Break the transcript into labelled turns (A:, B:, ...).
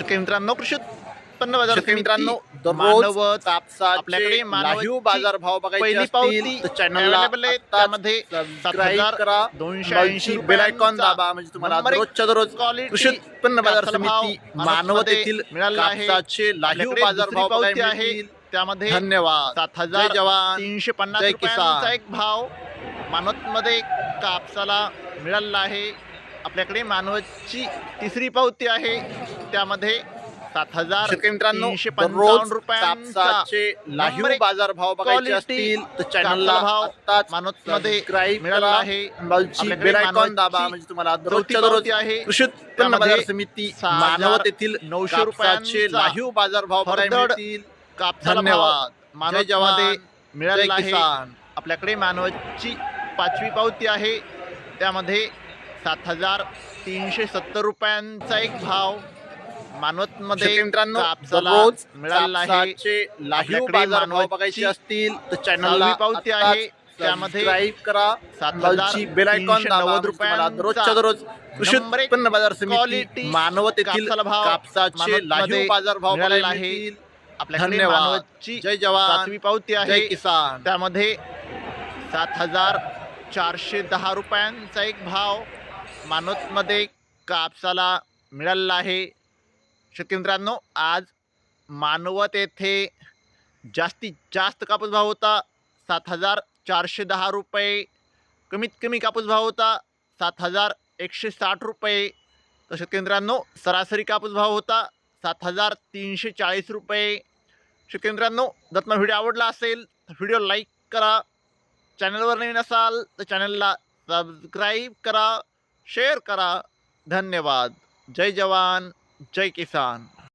A: शेतकरी मित्रांनो कृषी उत्पन्न बाजार
B: शेतकरी मित्रांनो
A: मानवत
B: कापसाचे
A: आपल्याकडे मानवाची
B: लाईव्ह बाजार भाव
A: पहिली पावती
B: चॅनलला
A: त्यामध्ये
B: सबस्क्राईब
A: 7,000
B: करा.
A: दोनशे ऐंशी
B: बेल आयकॉन दाबा. म्हणजे तुम्हाला दररोजच्या दररोज कृषी उत्पन्न बाजार समिती
A: मध्ये
B: येथील
A: मिळाला आहे.
B: लाईव्ह बाजार भाव
A: पावती आहे. त्यामध्ये
B: धन्यवाद.
A: सात हजार
B: जवान.
A: तीनशे पन्नास रुपयांचा. एक भाव मानवतमध्ये कापसाला मिळालेला आहे. आपल्याकडे मानवतची तिसरी पावती आहे. त्यामध्ये सात हजार
B: मित्रांनो
A: पंचावन्न रुपयांचा
B: लाईव्ह बाजार भाव बघायचे असतील तर चॅनलला आत्ताच सबस्क्राईब
A: मिळाला आहे.
B: बेल आयकॉन दाबा म्हणजे तुम्हाला दररोजच्या दररोज
A: आहे.
B: कृषी उत्पन्न बाजार समिती मानवत येथील
A: नऊशे रुपयांचा
B: लाईव्ह बाजार भाव बघायला मिळतील. धन्यवाद.
A: मानवतमध्ये
B: जवान.
A: मिळालेला आहे. आपल्याकडे मानवतची पाचवी पावती आहे. त्यामध्ये सात हजार तीनशे सत्तर रुपयांचा एक भाव मानवतमध्ये
B: शेतकरी मित्रांनो भाव
A: मानवतची
B: बघायचे असतील तर चॅनलला
A: सहावी पावती आहे. त्यामध्ये
B: सबस्क्राईब करा.
A: सात हजार
B: बेल आयकॉन
A: नव्वद रुपयांचा
B: दररोजच्या दररोज कृषी उत्पन्न बाजार समिती मानवत येथील कापसाचे लाईव्ह बाजार भाव
A: मिळालेला आहे. आपल्याकडे. मानवतची
B: जय जवान.
A: पावती आहे.
B: किसान.
A: त्यामध्ये सात हजार चारशे दहा रुपयांचा एक भाव मानवतमध्ये कापसाला मिळालेला आहे. शेतकरी मित्रांनो आज मानवत येथे जास्तीत जास्त कापूस भाव होता. सात हजार चारशे दहा रुपये. कमीत कमी कापूस भाव होता सात हजार एकशे साठ रुपये. तर शेतकरी मित्रांनो सरासरी कापूस भाव होता सात हजार तीनशे चाळीस रुपये. शेतकरी मित्रांनो जर तुम्हाला व्हिडिओ आवडला असेल तर व्हिडिओ लाईक करा. चॅनलवर नवीन असाल तर चॅनलला सबस्क्राईब करा. शेअर करा. धन्यवाद. जय जवान. जय किसान